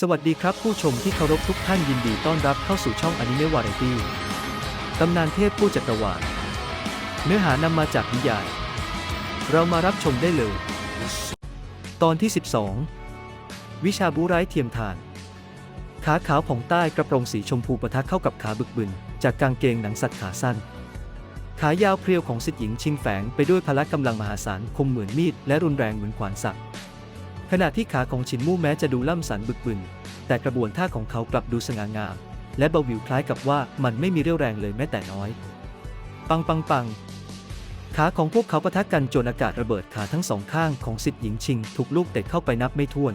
สวัสดีครับผู้ชมที่เคารพทุกท่านยินดีต้อนรับเข้าสู่ช่องอนิเมะวาไรตี้ตำนานเทพผู้จักรวาลเนื้อหานำมาจากนิยาย เรามารับชมได้เลย ตอนที่ 12 วิชาบูไร้เทียมทาน ขาขาวผ่องใต้กระโปรงสีชมพูปะทะเข้ากับขาบึกบึน จากกางเกงหนังสัตว์ขาสั้น ขายาวเพรียวของสิทธิหญิงชิงแฝงไปด้วยพละกำลังมหาศาลคมเหมือนมีดและรุนแรงเหมือนขวานสัตว์ ขณะที่ขาของชินมู่แม้จะดูล่ำสันบึกบึน แต่กระบวนท่าของเขากลับดูสง่างาม และเบาวิวคล้ายกับว่ามันไม่มีเรี่ยวแรงเลยแม้แต่น้อย ปังปังปังขาของพวกเขาปะทะกันจนอากาศระเบิดขาทั้งสองข้างของสิทธิหญิงชิง ถูกลูกเตะเข้าไปนับไม่ถ้วน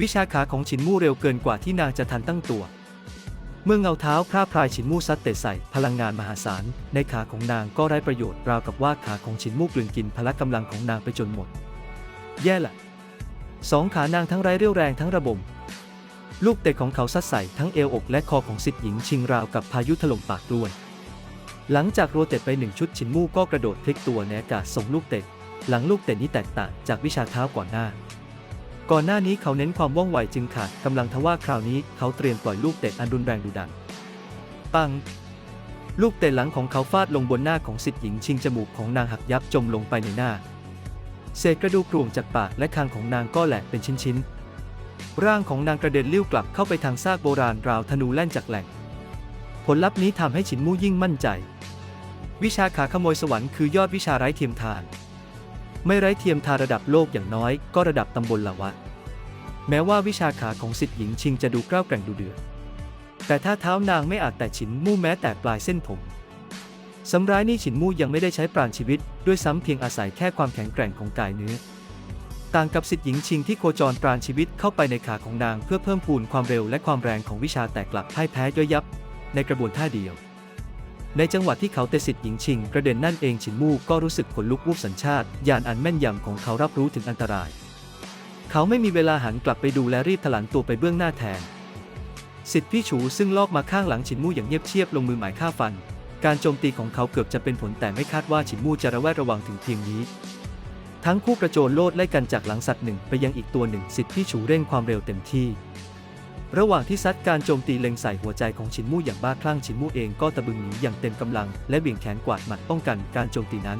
วิชาขาของชินมู่เร็วเกินกว่าที่นางจะทันตั้งตัว เมื่อเงาเท้าพร่าพรายชินมู่ซัดเตะใส่พลังงานมหาศาล ในขาของนางก็ไร้ประโยชน์ราวกับว่าขาของชินมู่กลืนกินพละกำลังของนางไปจนหมด แย่ละ สองขานางทั้งไร้เรี่ยวแรงทั้งระบม ลูกเตะของเขาซัดใส่ทั้งเอวอกและคอของสิทธิหญิงชิงราวกับพายุถล่มปากด้วย หลังจากโรเตตไปหนึ่งชุดชินมู่ก็กระโดดพลิกตัวในกาส่งลูกเตะหลังลูกเตะนี้แตกต่างจากวิชาเท้าก่อนหน้า ก่อนหน้านี้เขาเน้นความว่องไวจึงขาดกำลังทว่าคราวนี้เขาเตรียมปล่อยลูกเตะอันรุนแรงดุดัน ปัง ลูกเตะหลังของเขาฟาดลงบนหน้าของสิทธิหญิงชิงจมูกของนางหักยับจมลงไปในหน้า เศษกระดูกกรวงจากปากและคางของนางก็แหลกเป็นชิ้นๆ ร่างของนางกระเด็นลิ้วกลับเข้าไปทางซากโบราณราวธนูแล่นจากแหล่ง ผลลัพธ์นี้ทำให้ฉินมู่ยิ่งมั่นใจ วิชาขาขโมยสวรรค์คือยอดวิชาไร้เทียมทาน ไม่ไร้เทียมทานระดับโลกอย่างน้อยก็ระดับตำบลละวะ แม้ว่าวิชาขาของสิทธิหญิงชิงจะดูกล้าวแกร่งดูเดือดแต่ถ้าเท้านางไม่อาจแต่ฉินมู่แม้แต่ปลายเส้นผม สำร้ายนี่ฉินมู่ยังไม่ได้ใช้ปราณชีวิต ด้วยซ้ำเพียงอาศัยแค่ความแข็งแกร่งของกายเนื้อ ต่างกับสิทธิหญิงชิงที่โคจรปราณชีวิตเข้าไปในขาของนางเพื่อเพิ่มพูนความเร็วและความแรงของวิชาแต่กลับพ่ายแพ้ย่อยยับ ในกระบวนท่าเดียว ในจังหวะที่เขาเตะสิทธิหญิงชิง กระเด็นนั่นเองฉินมู่ก็รู้สึกขนลุกวูบสัญชาตญาณอันแม่นยำของเขารับรู้ถึงอันตราย เขาไม่มีเวลาหันกลับไปดูและรีบถลันตัวไปเบื้องหน้าแทนสิทธิพี่ฉูซึ่งลอบมาข้างหลังฉินมู่อย่างเงียบเชียบลงมือหมายฆ่าฟัน การโจมตีของเขาเกือบจะเป็นผลแต่ไม่คาดว่าฉินมู่จะระแวดระวังถึงเพียงนี้ ทั้งคู่กระโจนโลดไล่กันจากหลังสัตว์หนึ่งไปยังอีกตัวหนึ่งสิทธิ์พี่ฉูเร่งความเร็วเต็มที่ ระหว่างที่ซัดการโจมตีเล็งใส่หัวใจของฉินมู่อย่างบ้าคลั่งฉินมู่เองก็ตะบึงหนีอย่างเต็มกำลัง และเบี่ยงแขนกวาดหมัดป้องกันการโจมตีนั้น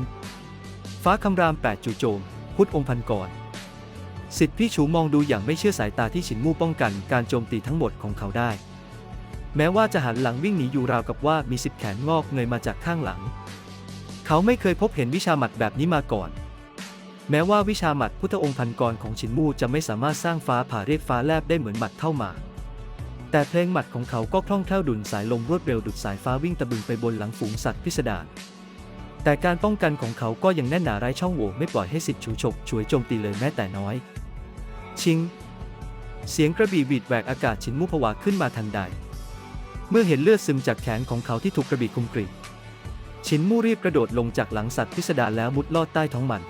ฟ้าคำรามแปดจู่โจม พุทธองค์พันกรสิทธิ์พี่ฉูมองดูอย่างไม่เชื่อสายตาที่ฉินมู่ป้องกันการโจมตีทั้งหมดของเขาได้ แม้ว่าจะหันหลังวิ่งหนีอยู่ราวกับว่ามีสิบแขนงอกเงยมาจากข้างหลัง เขาไม่เคยพบเห็นวิชาหมัดแบบนี้มาก่อน แม้ว่าวิชาหมัดพุทธองค์พันกรของฉินมู่จะไม่สามารถสร้างฟ้าผ่าเรียกฟ้าแลบได้เหมือนหมัดเท่ามา แต่เพลงหมัดของเขาก็คล่องแคล่วดุลสายลมรวดเร็วดุดสายฟ้าวิ่งตะบึงไปบนหลังฝูงสัตว์พิสดารแต่การป้องกันของเขาก็ยังแน่นหนาไร้ช่องโหว่ไม่ปล่อยให้สิทธิ์ฉูฉกฉวยโจมตีเลยแม้แต่น้อย ชิง เสียงกระบี่บีดแหวกอากาศฉินมู่ผวาขึ้นมาทันใด เมื่อเห็นเลือดซึมจากแขนของเขาที่ถูกกระบี่คุมกรีดชินมู่รีบกระโดดลงจากหลังสัตว์พิสดารแล้วมุดลอดใต้ท้องมัน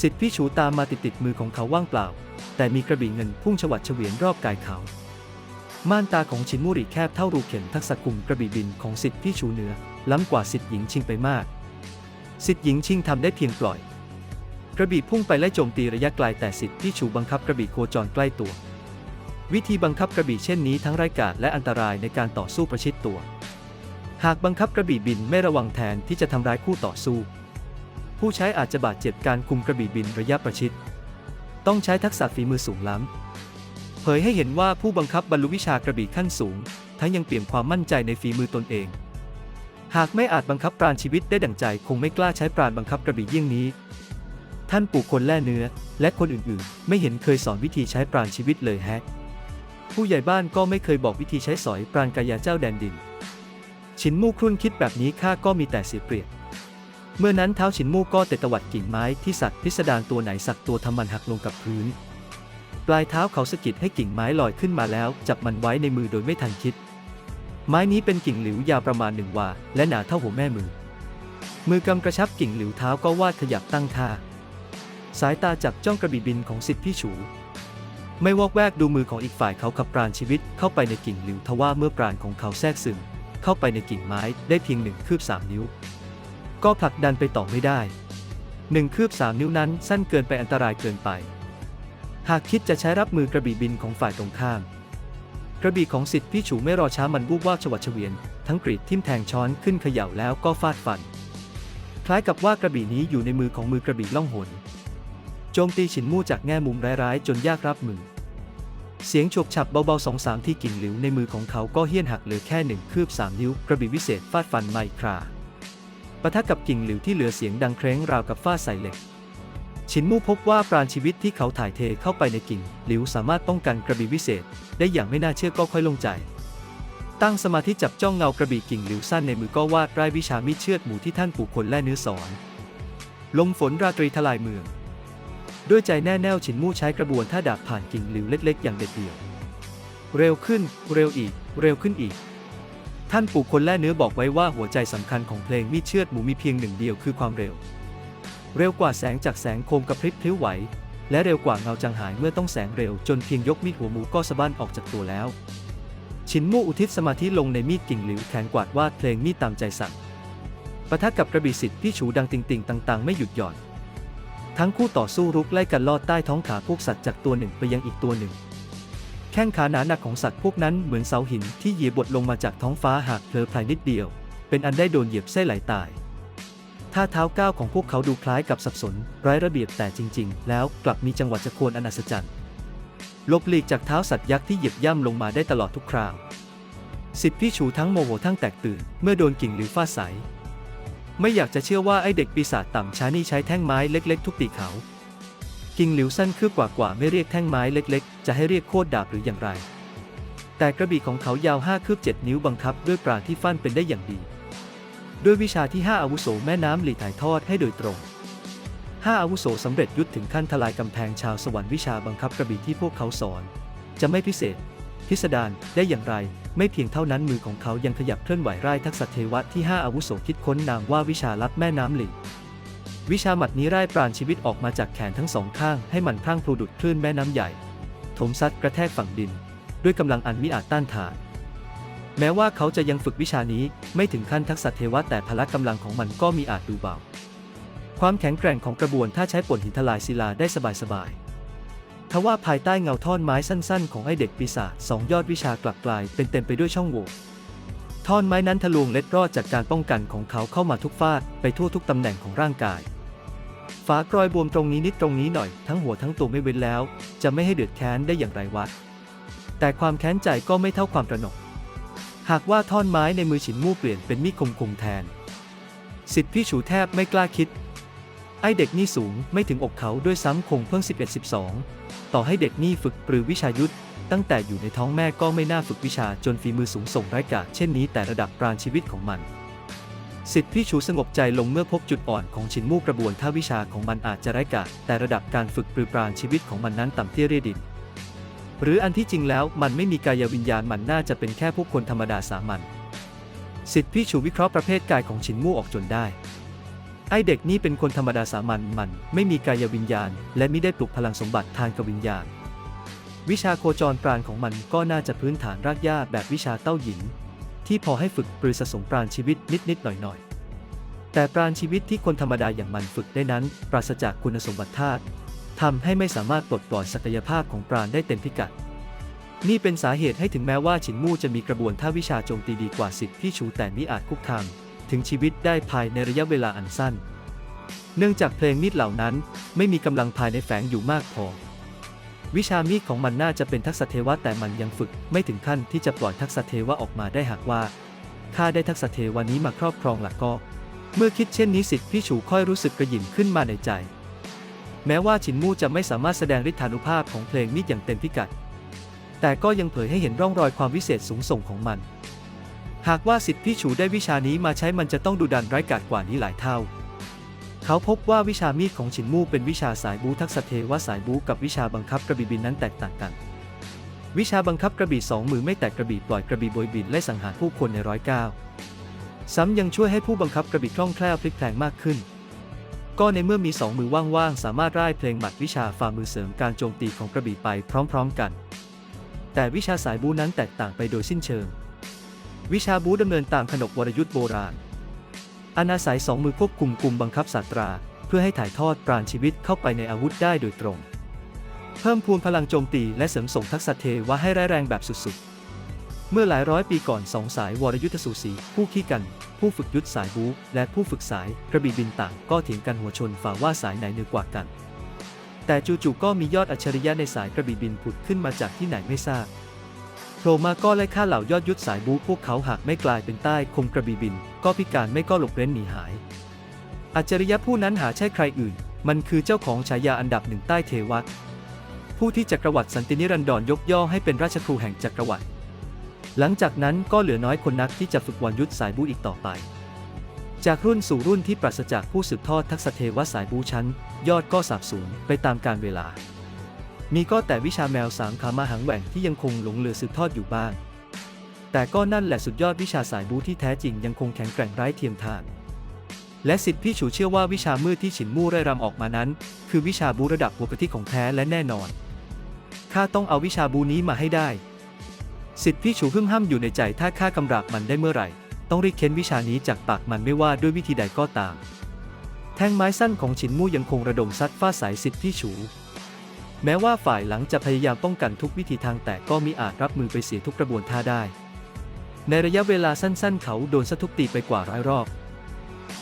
สิทธิพี่ฉูตามมาติดติดมือของเขาว่างเปล่า แต่มีกระบี่เงินพุ่งฉวัดเฉวียนรอบกายเขา ม่านตาของชินมูรีแคบเท่ารูเข็มทักษะกลุ่มกระบี่บินของสิทธิพี่ฉูเนื้อล้ำกว่าสิทธิหญิงชิงไปมาก สิทธิหญิงชิงทำได้เพียงปล่อย กระบี่พุ่งไปไล่โจมตีระยะไกลแต่สิทธิพี่ฉูบังคับกระบี่โคจรใกล้ตัว วิธีบังคับกระบี่เช่นนี้ทั้งไร้กาจและอันตรายในการต่อสู้ประชิดตัว หากบังคับกระบี่บินไม่ระวังแทนที่จะทำร้ายคู่ต่อสู้ ผู้ใช้อาจจะบาดเจ็บการคุมกระบี่บินระยะประชิด ต้องใช้ทักษะฝีมือสูงล้ำ เผยให้เห็นว่าผู้บังคับบรรลุวิชากระบี่ขั้นสูง ทั้งยังเปี่ยมความมั่นใจในฝีมือตนเอง หากไม่อาจบังคับปราณชีวิตได้ดั่งใจคงไม่กล้าใช้ปราณบังคับกระบี่เยี่ยงนี้ ท่านปู่คนแล่เนื้อ และคนอื่นๆ ไม่เห็นเคยสอนวิธีใช้ปราณชีวิตเลยแฮะ ผู้ใหญ่บ้านก็ไม่เคยบอกวิธีใช้สอยปราณกายาเจ้าแดนดิน ฉินมู่ครุ่นคิดแบบนี้ข้าก็มีแต่เสียเปรียบ เมื่อนั้นเท้าฉินมู่ก็เตะตวัดกิ่งไม้ที่สัตว์พิสดารตัวไหนสักตัวทำมันหักลงกับพื้น ปลายเท้าเขาสะกิดให้กิ่งไม้ลอยขึ้นมาแล้ว จับมันไว้ในมือโดยไม่ทันคิด ไม้นี้เป็นกิ่งหลิวยาวประมาณหนึ่งวา และหนาเท่าหัวแม่มือ มือกำกระชับกิ่งหลิวเท้าก็วาดขยับตั้งท่าสายตาจับจ้องกระบี่บินของสิทธิพี่ฉู ไม่วอกแวกดูมือของอีกฝ่ายเขาขับปราณชีวิตเข้าไปในกิ่งหลิวทว่าเมื่อปราณของเขาแทรกซึมเข้าไปในกิ่งไม้ได้เพียงหนึ่งคืบสามนิ้ว ก็ผลักดันไปต่อไม่ได้หนึ่งคืบสามนิ้วนั้นสั้นเกินไปอันตรายเกินไป หากคิดจะใช้รับมือกระบี่บินของฝ่ายตรงข้าม กระบี่ของสิทธิ์พี่ฉูไม่รอช้ามันวูบว่าบฉวัดเฉวียน ทั้งกรีดทิ่มแทงช้อนขึ้นเขย่าแล้วก็ฟาดฟัน คล้ายกับว่ากระบี่นี้อยู่ในมือของมือกระบี่ล่องหน โจมตีฉินมู่จากแง่มุมร้ายๆ จนยากรับมือ เสียงฉกฉับเบาๆสองสามที่กิ่งหลิวในมือของเขาก็เฮี้ยนหักเหลือแค่หนึ่งคืบสามนิ้วกระบี่วิเศษฟาดฟันไมคราปะทะกับกิ่งหลิวที่เหลือเสียงดังเคร้งราวกับฟาดใส่เหล็กฉินมู่พบว่าปราณชีวิตที่เขาถ่ายเทเข้าไปในกิ่งหลิวสามารถป้องกันกระบี่วิเศษ ได้อย่างไม่น่าเชื่อก็ค่อยลงใจ ตั้งสมาธิจับจ้องเงากระบี่กิ่งหลิวสั้นในมือก็วาดรายวิชามิเชือดหมู่ที่ท่านปู่คนแล่เนื้อสอน ลมฝนราตรีทลายเมือง ด้วยใจแน่แน่วฉินมู่ใช้กระบวนท่าดาบผ่านกิ่งหลิวเล็กๆ อย่างเด็ดเดี่ยว เร็วขึ้น เร็วอีก เร็วขึ้นอีก ท่านปู่คนแล่เนื้อบอกไว้ว่าหัวใจสำคัญของเพลงมีดเชือดหมูมีเพียงหนึ่งเดียวคือความเร็ว เร็วกว่าแสงจากแสงโคมกระพริบพลิ้วไหว และเร็วกว่าเงาจางหายเมื่อต้องแสงเร็วจนเพียงยกมีดหัวหมูก็สะบั้นออกจากตัวแล้วชินมู่อุทิศสมาธิลงในมีดกิ่งหลิวแขนกวาดวาดเพลงมีดตามใจสั่งปะทะกับกระบี่สิทธิ์พี่ฉูดังติงติงต่าง ๆ ไม่หยุดหย่อน ทั้งคู่ต่อสู้รุกไล่กันลอดใต้ท้องขาพวกสัตว์จากตัวหนึ่งไปยังอีกตัวหนึ่ง แข้งขาหนาหนักของสัตว์พวกนั้นเหมือนเสาหินที่เหยียบบดลงมาจากท้องฟ้าหากเผลอไพลนิดเดียว เป็นอันได้โดนเหยียบไส้ไหลตายท่าเท้าก้าวของพวกเขาดูคล้ายกับสับสนไร้ระเบียบแต่จริง ๆ แล้วกลับมีจังหวะจะควรอนัศจรรย์ลบหลีกจากเท้าสัตว์ยักษ์ที่เหยียบย่ำลงมาได้ตลอดทุกคราวสิทธิพี่ฉูทั้งโมโหทั้งแตกตื่น เมื่อโดนกิ่งหรือฟาดใส ไม่อยากจะเชื่อว่าไอเด็กปีศาจต่ำช้านี่ใช้แท่งไม้เล็กๆ ทุบตีเขา กิ่งหลิวสั้นคืบกว่าๆไม่เรียกแท่งไม้เล็กๆ จะให้เรียกโคตรดาบหรืออย่างไร แต่กระบี่ของเขายาวห้าคืบเจ็ดนิ้วบังคับด้วยปราที่ฟันเป็นได้อย่างดี ด้วยวิชาที่5อาวุโสแม่น้ำหลีถ่ายทอดให้โดยตรง5อาวุโสสำเร็จยุทธถึงขั้นทลายกำแพงชาวสวรรค์วิชาบังคับกระบี่ที่พวกเขาสอน จะไม่พิเศษ พิสดารได้อย่างไร ไม่เพียงเท่านั้นมือของเขายังขยับเคลื่อนไหวไร้ทักษะเทวะที่ 5 อาวุโสคิดค้นนามว่าวิชาลัดแม่น้ำหลีวิชาหมัดนี้ไร้ปราณชีวิตออกมาจากแขนทั้งสองข้างให้มันพรั่งพลูดุดคลื่นแม่น้ำใหญ่ถมซัดกระแทกฝั่งดิน ด้วยกำลังอันมิอาจต้านทาน แม้ว่าเขาจะยังฝึกวิชานี้ไม่ถึงขั้นทักษะเทวะแต่พละกำลังของมันก็มีอาจดูเบา ความแข็งแกร่งของกระบวนถ้าใช้ป่นหินทลายศิลาได้สบายๆ ทว่าภายใต้เงาท่อนไม้สั้นๆ ของไอเด็กปีศาจสองยอดวิชากลับกลายเป็นเต็มไปด้วยช่องโหว่ท่อนไม้นั้นทะลวงเล็ดรอดจากการป้องกันของเขาเข้ามาทุกฟาดไปทั่วทุกตำแหน่งของร่างกาย ฝากรอยบวมตรงนี้นิดตรงนี้หน่อยทั้งหัวทั้งตัวไม่เว้นแล้ว จะไม่ให้เดือดแค้นได้อย่างไรวะ แต่ความแค้นใจก็ไม่เท่าความตระหนก หากว่าท่อนไม้ในมือฉินมู่เปลี่ยนเป็นมีดคมคมแทน สิทธิพี่ฉูแทบไม่กล้าคิด ไอเด็กนี่สูงไม่ถึงอกเขาด้วยซ้ำคงเพิ่ง 11-12 ต่อให้เด็กนี่ฝึกปรือวิชายุทธตั้งแต่อยู่ในท้องแม่ก็ไม่น่าฝึกวิชาจนฝีมือสูงส่งไร้กาจเช่นนี้แต่ระดับปราณชีวิตของมัน สิทธิพี่ชูสงบใจลงเมื่อพบจุดอ่อนของฉินมู่กระบวนท่าวิชาของมันอาจจะไร้กาจแต่ระดับการฝึกปรือปราณชีวิตของมันนั้นต่ำเตี้ยเรียดิน หรืออันที่จริงแล้วมันไม่มีกายวิญญาณมันน่าจะเป็นแค่ผู้คนธรรมดาสามัญสิทธิพี่ชูวิเคราะห์ประเภทกายของฉินมู่ออกจนได้ ไอเด็กนี่เป็นคนธรรมดาสามัญมันไม่มีกายวิญญาณ และไม่ได้ปลุกพลังสมบัติทางกวิญญาณ วิชาโคจรปราณของมันก็น่าจะพื้นฐานรากหญ้าแบบวิชาเต้าหยิน ที่พอให้ฝึกปรือสะสมปราณชีวิตนิดๆหน่อยๆ แต่ปราณชีวิตที่คนธรรมดาอย่างมันฝึกได้นั้น ปราศจากคุณสมบัติธาตุทำให้ไม่สามารถปลดปล่อยศักยภาพของปราณได้เต็มพิกัด นี่เป็นสาเหตุให้ถึงแม้ว่าฉินมู่จะมีกระบวนท่าวิชาโจมตีดีกว่าสิทธิ์พี่ชูแต่มิอาจคุกคาม ถึงชีวิตได้ภายในระยะเวลาอันสั้น เนื่องจากเพลงมีดเหล่านั้นไม่มีกำลังภายในแฝงอยู่มากพอ วิชามีดของมันน่าจะเป็นทักษะเทวะแต่มันยังฝึกไม่ถึงขั้นที่จะปล่อยทักษะเทวะออกมาได้หากว่าข้าได้ทักษะเทวะนี้มาครอบครองหลักก็ เมื่อคิดเช่นนี้สิทธิ์พี่ชูค่อยรู้สึกกระหยิ่มขึ้นมาในใจ แม้ว่าฉินมู่จะไม่สามารถแสดงฤทธานุภาพของเพลงมีดอย่างเต็มพิกัด แต่ก็ยังเผยให้เห็นร่องรอยความวิเศษสูงส่งของมัน หากว่าสิทธิ์พี่ฉูได้วิชานี้มาใช้มันจะต้องดุดันไร้กาจกว่านี้หลายเท่า เขาพบว่าวิชามีดของฉินมู่เป็นวิชาสายบูทักษะเทวะสายบูกับวิชาบังคับกระบี่บินนั้นแตกต่างกัน วิชาบังคับกระบี่สองมือไม่แตกกระบี่ปล่อยกระบี่โบยบินและสังหารผู้คนในร้อยเก้าซ้ำยังช่วยให้ผู้บังคับกระบี่คล่องแคล่วพลิกแพลงมากขึ้น ก็ในเมื่อมีสองมือว่างๆ สามารถร่ายเพลงหมัดวิชาฝ่ามือเสริมการโจมตีของกระบี่ไปพร้อมๆกัน แต่วิชาสายบูนั้นแตกต่างไปโดยสิ้นเชิง วิชาบูดำเนินตามขนบวรยุทธ์โบราณอนาศัยสองมือควบคุมกลุ่มบังคับศาสตรา เพื่อให้ถ่ายทอดปราณชีวิตเข้าไปในอาวุธได้โดยตรง เพิ่มพูนพลังโจมตีและเสริมส่งทักษะเทวะให้ร้ายแรงแบบสุดๆ เมื่อหลายร้อยปีก่อนสองสายวรยุทธสูสีผู้ขี้กัน ผู้ฝึกยุทธสายบูและผู้ฝึกสายกระบี่บินต่างก็เถียงกันหัวชนฝ่าว่าสายไหนเหนือกว่ากัน แต่จู่ๆก็มียอดอัจฉริยะในสายกระบี่บินผุดขึ้นมาจากที่ไหนไม่ทราบ โผล่มาก็ไล่ฆ่าเหล่ายอดยุทธสายบูพวกเขาหากไม่กลายเป็นใต้คมกระบี่บิน ก็พิการไม่ก็หลบเร้นหนีหาย อัจฉริยะผู้นั้นหาใช่ใครอื่น มันคือเจ้าของฉายาอันดับหนึ่งใต้เทวะ ผู้ที่จักรวรรดิสันตินิรันดรยกย่อให้เป็นราชครูแห่งจักรวรรดิหลังจากนั้นก็เหลือน้อยคนนักที่จะฝึกวันยุทธสายบูอีกต่อไป จากรุ่นสู่รุ่นที่ปราศจากผู้สืบทอดทักษะเทวะสายบูชั้น ยอดก็สาบสูญไปตามกาลเวลา มีก็แต่วิชาแมวสามขามาหางแหว่งที่ยังคงหลงเหลือสืบทอดอยู่บ้าง แต่ก็นั่นแหละสุดยอดวิชาสายบูที่แท้จริงยังคงแข็งแกร่งไร้เทียมทาน และสิทธิพี่ฉูเชื่อว่าวิชามืดที่ฉินมู่ไร่รำออกมานั้น คือวิชาบูระดับหัวกะทิของแท้และแน่นอน ข้าต้องเอาวิชาบูนี้มาให้ได้ สิทธิพี่ฉูหึ่มห้ำอยู่ในใจถ้าข้ากำราบมันได้เมื่อไหร่ ต้องรีบเค้นวิชานี้จากปากมันไม่ว่าด้วยวิธีใดก็ตาม แท่งไม้สั้นของฉินมู่ยังคงระดมซัดฟาสายสิทธิพี่ฉู แม้ว่าฝ่ายหลังจะพยายามป้องกันทุกวิธีทางแต่ก็มิอาจรับมือไปเสียทุกกระบวนท่าได้ ในระยะเวลาสั้นๆ เขาโดนสะทุบตีไปกว่าร้อยรอบ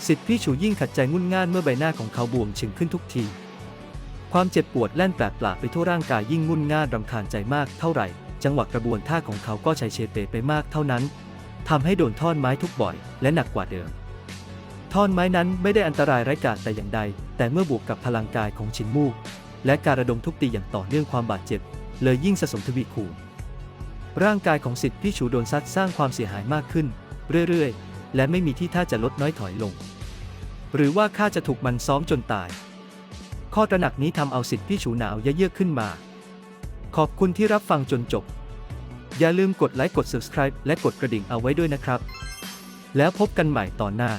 สิทธิพี่ฉูยิ่งขัดใจงุ่นง่านเมื่อใบหน้าของเขาบวมฉึงขึ้นทุกทีความเจ็บปวดแล่นแปลกปลาไปทั่วร่างกายยิ่งงุ่นง่านรำคาญใจมากเท่าไหร่ จังหวะกระบวนท่าของเขาก็ชัยเชเตไปมากเท่านั้นทำให้โดนท่อนไม้ทุกบ่อย และหนักกว่าเดิม ท่อนไม้นั้นไม่ได้อันตรายไร้กาจแต่อย่างใด แต่เมื่อบวกกับพลังกายของชินมูก และการระดมทุบตีอย่างต่อเนื่องความบาดเจ็บ เลยยิ่งสะสมทวีคูณร่างกายของสิทธิ์พี่ฉูโดนซัดสร้างความเสียหายมากขึ้น เรื่อยๆ และไม่มีที่ท่าจะลดน้อยถอยลง หรือว่าข้าจะถูกมันซ้อมจนตาย ข้อตระหนักนี้ทำเอาสิทธิ์พี่ฉูหนาวเยือกขึ้นมา ขอบคุณที่รับฟังจนจบ อย่าลืมกดไลค์กด subscribe และกดกระดิ่งเอาไว้ด้วยนะครับ แล้วพบกันใหม่ตอนหน้า